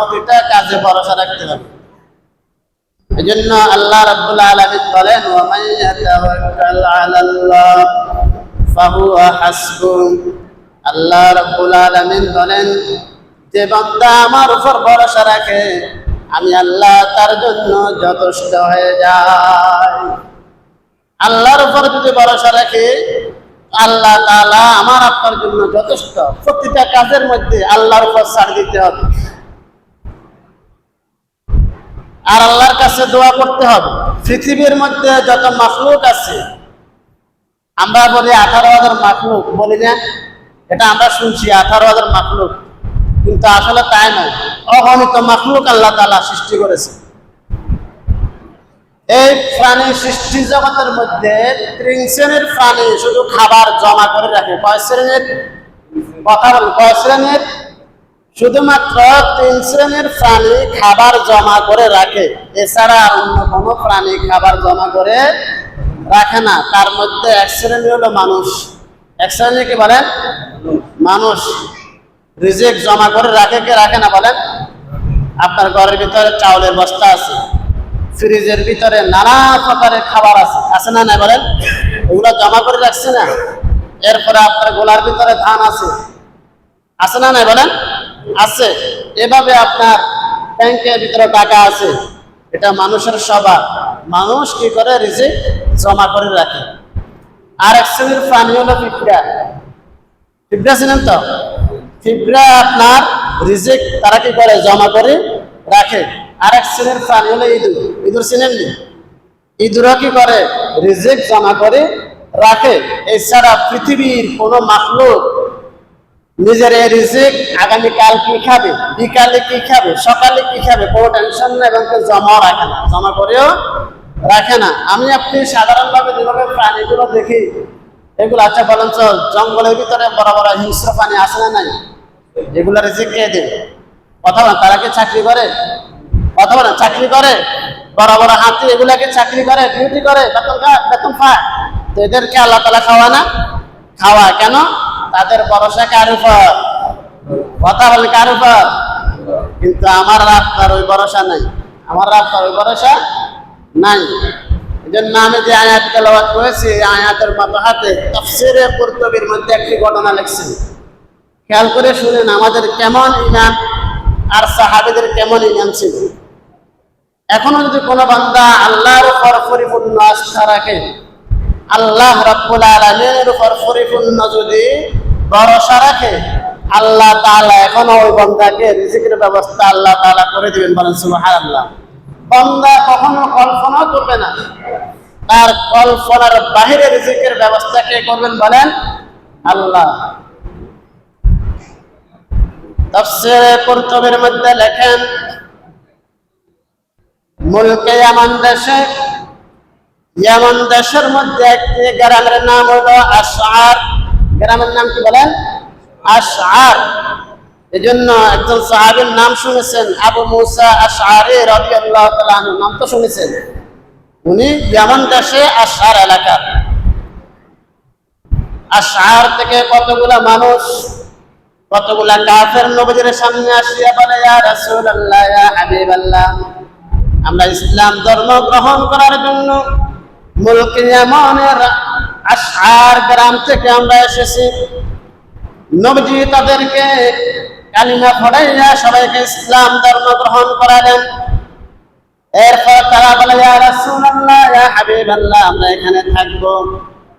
প্রতিটা কাজে ভরসা রাখতে হবে। এই জন্য আল্লাহ রাব্বুল আলামিন বলেন ওয়া মান ইয়াতাওয়াক্কাল আলাল্লাহ ফাহুয়া হাসবুহ আল্লাহ রাব্বুল আলামিন বলেন, যে বান্দা আমার উপর ভরসা রাখে, আমি আল্লাহ তার জন্য যথেষ্ট হয়ে যায় আল্লাহর উপর যদি ভরসা রাখে, আল্লাহ তাআলা আমার আপনার জন্য যথেষ্ট। প্রতিটা কাজের মধ্যে আল্লাহর উপর ছাড় দিতে হবে। আর আল্লাহর কাছে দোয়া করতে হবে। পৃথিবীর মধ্যে যত মাখলুক আছে, আমরা বলি আঠারো হাজার মাখলুক, বলি না? এটা আমরা শুনছি, আঠারো হাজার মাখলুক। কিন্তু আসলে তাই নয়, অগণিত মাখলুক আল্লাহ তালা সৃষ্টি করেছে। এই প্রাণী সৃষ্টি জগতের মধ্যে তিন শ্রেণির প্রাণী শুধু খাবার জমা করে রাখে। কয় শ্রেণির? কথা বল কয় শ্রেণির? শুধুমাত্র তিন শ্রেণির প্রাণী খাবার জমা করে রাখে, এছাড়া আর অন্য কোনো প্রাণী খাবার জমা করে রাখে না। তার মধ্যে এক শ্রেণি হলো মানুষ। এক শ্রেণি কি বলেন? মানুষ। রিজেক জমা করে রাখে কে রাখে না বলেন? আপনার ঘরের ভিতরে চাউলের বস্তা আছে, ফ্রিজের ভিতরে নানা প্রকারের খাবার আছে আছে না না বলেন? ওগুলো জমা করে রাখছে না। এরপরে আপনার গোলার ভিতরে ধান আছে আছে না নাই বলেন? আছে। এভাবে আপনার ব্যাংকের ভিতরে টাকা আছে, এটা মানুষের স্বভাব। মানুষ কি করে? রিজিক জমা করে রাখে। আর এক শ্রেণির প্রাণী হলো পিঁপড়া পিঁপড়া ছিলেন তো? পিঁপড়া আপনার রিজিক তারা কি করে? জমা করে রাখে। আর এক শ্রেণির প্রাণী হলো ইঁদুর। ইঁদুর চিনেন নি ইঁদুরও কি করে? রিজিক জমা করে রাখে। এছাড়া পৃথিবীর কোনো মাখলুক নিজের এই রিজিক আগামীকাল কি খাবে? বিকালে কি খাবে? সকালে কি খাবে? কোনো টেনশন না এবং কেউ জমাও রাখে না। জমা করেও রাখে না। আমি আপনি সাধারণভাবে যেভাবে প্রাণীগুলো দেখি, এগুলো আচ্ছা বলেন তো জঙ্গলের ভিতরে বড় বড় হিংস্র প্রাণী আসে না নাই? এগুলো রিজিক কে দেবে? কথা বলেন তারা কি চাকরি করে? কথা বলেন চাকরি করে? বড় বড় হাতি এগুলাকে চাকরি করে? ডিউটি করে? বেতন বেতন পায়? তো এদেরকে আল্লাহ তালা খাওয়া না? খাওয়া কেন? তাদের ভরসা কার উপর? কথা বলে কার উপর? কিন্তু আমার আপনার ওই ভরসা নাই। আমার আপনার ওই ভরসা নাই। এই জন্য আমি যে আয়াত তেলাওয়াত করেছি আয়াতের মতো হাতে তাফসিরে কুরতুবির মধ্যে একটি ঘটনা লিখছি। খেয়াল করে শুনেন, আমাদের কেমন ইমান আর সাহাবেদের কেমন ইমান ছিল। এখনও যদি কোনো বান্দা আল্লাহর উপর পরিপূর্ণ আস্থা রাখে, আল্লাহ রাব্বুল আলামিনের উপর পরিপূর্ণ যদি ভরসা রাখে। আল্লাহ এখনও ওই বান্দাকে রিজিকের ব্যবস্থা আল্লাহ তাআলা করে দিবেন বলেন সুবহানাল্লাহ। বান্দা কখনো কল্পনা করবে না। তার কল্পনার বাহিরে রিজিকের ব্যবস্থা কে করবেন বলেন? আল্লাহ। তাফসীরে মধ্যে লেখেন, মুলকে ইয়ামান দেশে, ইয়ামান দেশের মধ্যে একটি গ্রামের নাম হলো আশআর। গ্রামের নাম কি বলেন? আশআর। এই জন্য একজন সাহাবীর নাম শুনেছেন, আবু মুসা আশআরি রাদিয়াল্লাহু তাআলা নাম তো শুনেছেন। উনি ইয়ামান দেশে আশআর এলাকার আশআর থেকে কতগুলা মানুষ, কতগুলা কাফের নবীদের সামনে আসিয়া বলে, ইয়া রাসূলুল্লাহ আমরা ইসলাম ধর্ম গ্রহণ করার জন্য মুলকে ইয়ামানের আশআর গ্রাম থেকে আমরা এসেছি। নবজি তাদেরকে কালিমা পড়াইয়া সবাইকে ইসলাম ধর্ম গ্রহণ করালেন। এরপর তারা বলে আমরা এখানে থাকব।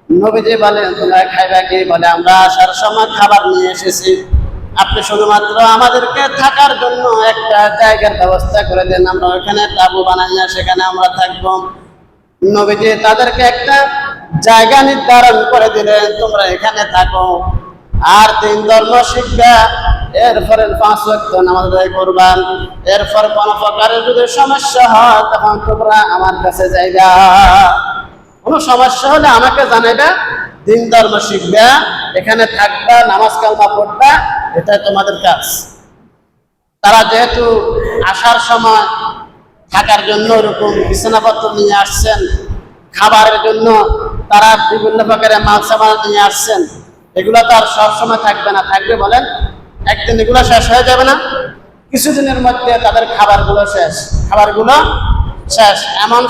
নবীজি বলে, তোমরা খাইবা কি? বলে, আমরা আসার সময় খাবার নিয়ে এসেছি। আপনি শুধুমাত্র আমাদেরকে থাকার জন্য একটা জায়গার ব্যবস্থা করে দেন। আমরা ওখানে তাবু বানাইয়া সেখানে আমরা থাকব। নবীজি তাদেরকে একটা জায়গা নির্ধারণ করে দিলেন তোমরা এখানে থাকো। আর তিন ধর্ম শিক্ষা এরপরে পাঁচ ওয়াক্ত নামাজ আদায় করবান এরপর কোন প্রকারের যদি সমস্যা হয়, তখন তোমরা আমার কাছে যাইবা। কোনো সমস্যা হলে আমাকে জানাইবা দিন ধর্ম শিখবা, এখানে থাকবা, নামাজ কালমা পড়বা এটাই তোমাদের কাজ। তারা যেহেতু আসার সময় থাকার জন্য ওরকম বিছানাপত্র নিয়ে আসছেন, খাবারের জন্য তারা বিভিন্ন প্রকারের মাল সামান নিয়ে আসছেন, এগুলো তো আর সবসময় থাকবে না। থাকবে বলেন, একদিন এগুলো শেষ হয়ে যাবে না। কিছুদিনের মধ্যে তাদের খাবারগুলো শেষ। খাবারগুলো শেষ। এমন